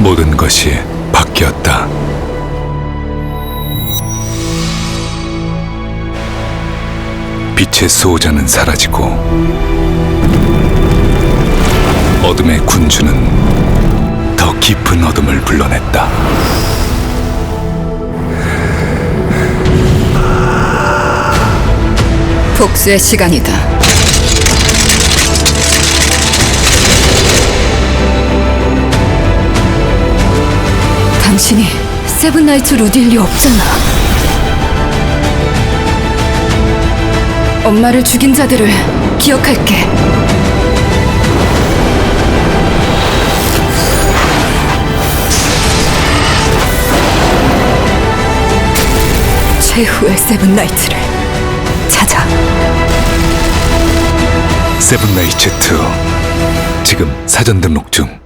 모든 것이 바뀌었다. 빛의 수호자는 사라지고 어둠의 군주는 더 깊은 어둠을 불러냈다. 복수의 시간이다. 당신이 세븐나이츠 루딜리 없잖아. 엄마를 죽인 자들을 기억할게. 최후의 세븐나이츠를 찾아. 세븐나이츠 2 지금 사전 등록 중.